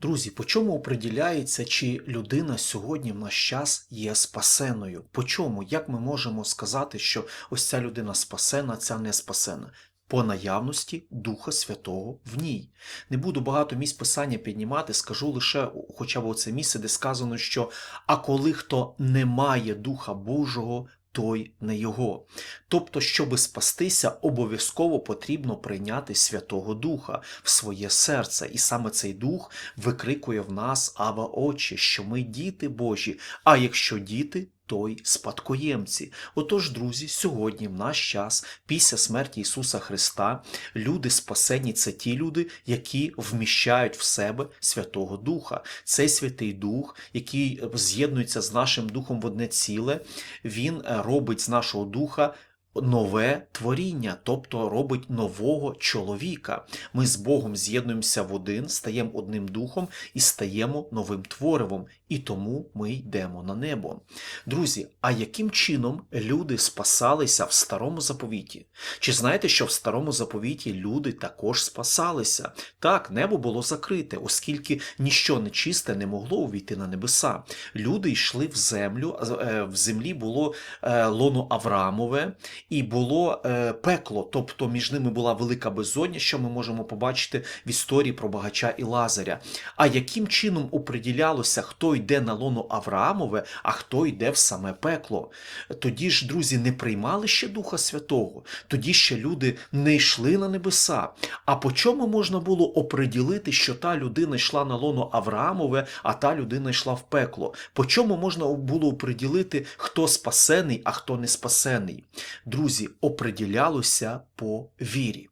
Друзі, по чому оприділяється, чи людина сьогодні в наш час є спасеною? По чому? Як ми можемо сказати, що ось ця людина спасена, ця не спасена? По наявності Духа Святого в ній. Не буду багато місць писання піднімати, скажу лише хоча б оце місце, де сказано, що а коли хто не має Духа Божого, той не його. Тобто, щоби спастися, обов'язково потрібно прийняти Святого Духа в своє серце. І саме цей дух викрикує в нас Ава Отче, що ми діти Божі, а якщо діти, то й спадкоємці. Отож, друзі, сьогодні, в наш час, після смерті Ісуса Христа, люди спасені це ті люди, які вміщають в себе Святого Духа. Цей Святий Дух, який з'єднується з нашим духом в одне ціле, він е, робить з нашого духа. Нове творіння, тобто робить нового чоловіка. Ми з Богом з'єднуємося в один, стаємо одним духом і стаємо новим творивом, і тому ми йдемо на небо. Друзі, а яким чином люди спасалися в старому заповіті? Чи знаєте, що в старому заповіті люди також спасалися? Так, небо було закрите, оскільки ніщо нечисте не могло увійти на небеса. Люди йшли в землю, е, в землі було е, лоно Авраамове і було е, пекло, тобто між ними була велика безодня, що ми можемо побачити в історії про багача і Лазаря. А яким чином оприділялося, хто йде на лоно Авраамове, а хто йде в саме пекло? Тоді ж, друзі, не приймали ще Духа Святого, тоді ще люди не йшли на небеса. А по чому можна було оприділити, що та людина йшла на лоно Авраамове, а та людина йшла в пекло? По чому можна було оприділити, хто спасений, а хто не спасений? Друзі, оприділялося по вірі.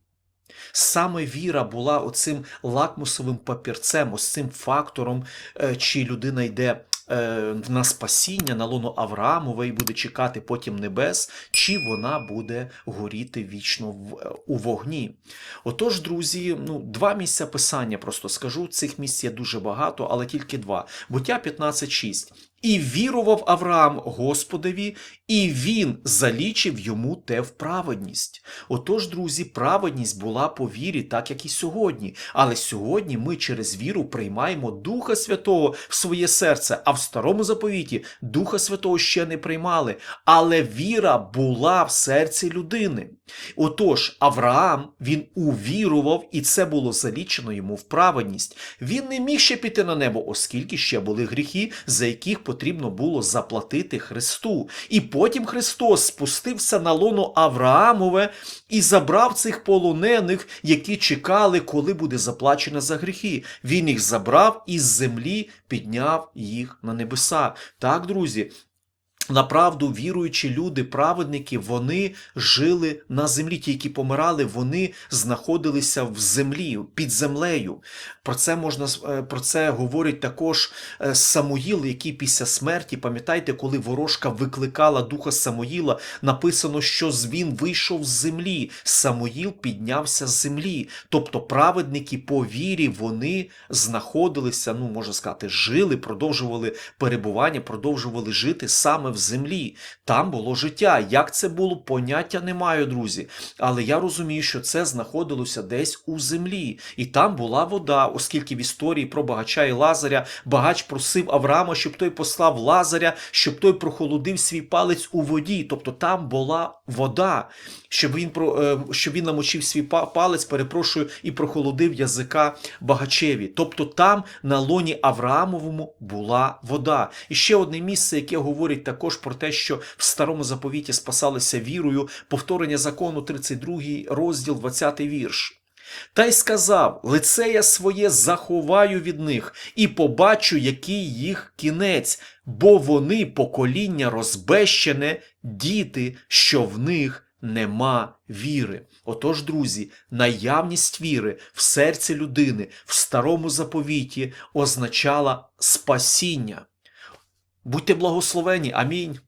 Саме віра була оцим лакмусовим папірцем, ось цим фактором, е, чи людина йде е, на спасіння, на лоно Авраамове і буде чекати потім небес, чи вона буде горіти вічно е, у вогні. Отож, друзі, ну, два місця писання просто скажу. Цих місць є дуже багато, але тільки два. Буття 15.6. І вірував Авраам Господові, і він залічив йому те в праведність. Отож, друзі, праведність була по вірі, так як і сьогодні. Але сьогодні ми через віру приймаємо Духа Святого в своє серце, а в старому заповіті Духа Святого ще не приймали. Але віра була в серці людини. Отож, Авраам він увірував, і це було залічено йому в праведність. Він не міг ще піти на небо, оскільки ще були гріхи, за яких потрібно було заплатити Христу. І потім Христос спустився на лоно Авраамове і забрав цих полонених, які чекали, коли буде заплачено за гріхи. Він їх забрав і з землі підняв їх на небеса. Так, друзі. Направду віруючі люди, праведники, вони жили на землі. Ті, які помирали, вони знаходилися в землі, під землею. Про це можна е, про це говорить також е, Самуїл, який після смерті, пам'ятаєте, коли ворожка викликала духа Самуїла, написано, що він вийшов з землі. Самуїл піднявся з землі. Тобто праведники по вірі вони знаходилися, ну можна сказати, жили, продовжували перебування, продовжували жити саме в землі. Там було життя. Як це було, поняття не маю, друзі. Але я розумію, що це знаходилося десь у землі, і там була вода, оскільки в історії про багача і Лазаря багач просив Авраама, щоб той послав Лазаря, щоб той прохолодив свій палець у воді. Тобто там була вода, щоб він про щоб він намочив свій палець, перепрошую, і прохолодив язика багачеві. Тобто там на лоні Авраамовому була вода. І ще одне місце, яке говорить також про те, що в старому заповіті спасалися вірою, повторення закону, 32 розділ, 20 вірш. Та й сказав: лице я своє заховаю від них і побачу, який їх кінець, бо вони покоління розбещене, діти, що в них нема віри. Отож, друзі, наявність віри в серці людини в старому заповіті означала спасіння. Будьте благословені. Амінь.